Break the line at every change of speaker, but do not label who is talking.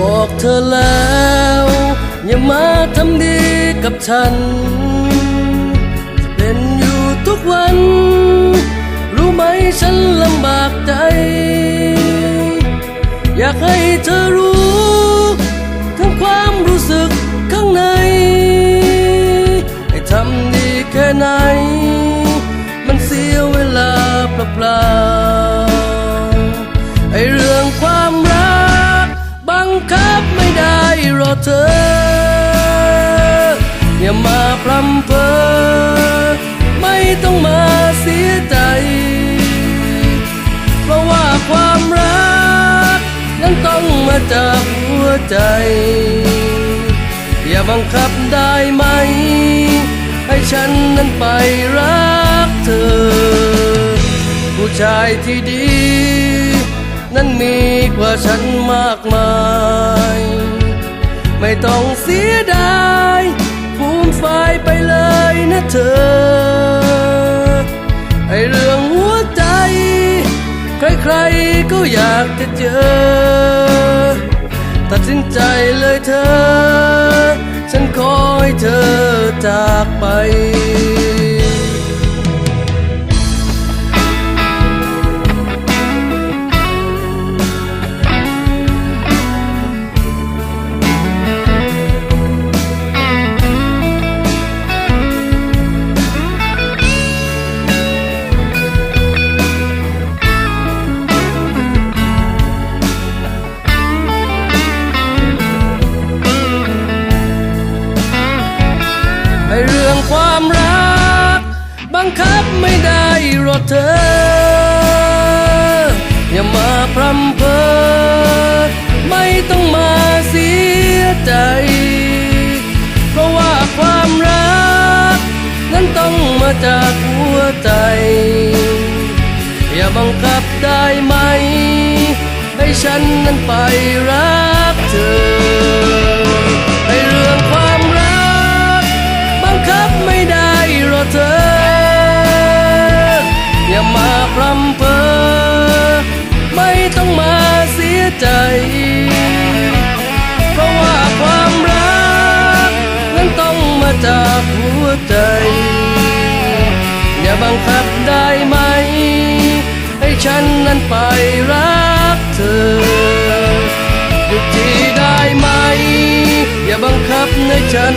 บอกเธอแล้ว อย่ามาทำดีกับฉัน เป็นอยู่ทุกวัน รู้ไหมฉันลำบากใจ อยากให้เธอรู้ อเธอ อย่ามาพรำเพอไม่ต้องมาเสียใจ เพราะว่าความรัก นั้นต้องมาจากหัวใจ อย่าบังคับได้ไหม ให้ฉันนั้นไปรักเธอ ผู้ชายที่ดี นั้นมีกว่าฉันมากมาย ไม่ต้องเสียดายภูมิไฟไปเลยนะเธอ ไอเรื่องหัวใจ ใครๆก็อยากจะเจอ ตัดสินใจเลยเธอ ฉันขอให้เธอจากไป งความรัก บังคับไม่ได้รอเธอ อย่ามาพรำเพอไม่ต้องมาเสียใจ เพราะว่าความรัก นั้นต้องมาจากหัวใจ อย่าบังคับได้ไหม ให้ฉันนั้นไปรักเธอ ใจ เพราะว่าความรัก นั้นต้องมาจากหัวใจ อย่าบังคับได้ไหม ให้ฉันนั้นไปรักเธอหยุดทีได้ไหม อย่าบังคับให้ฉัน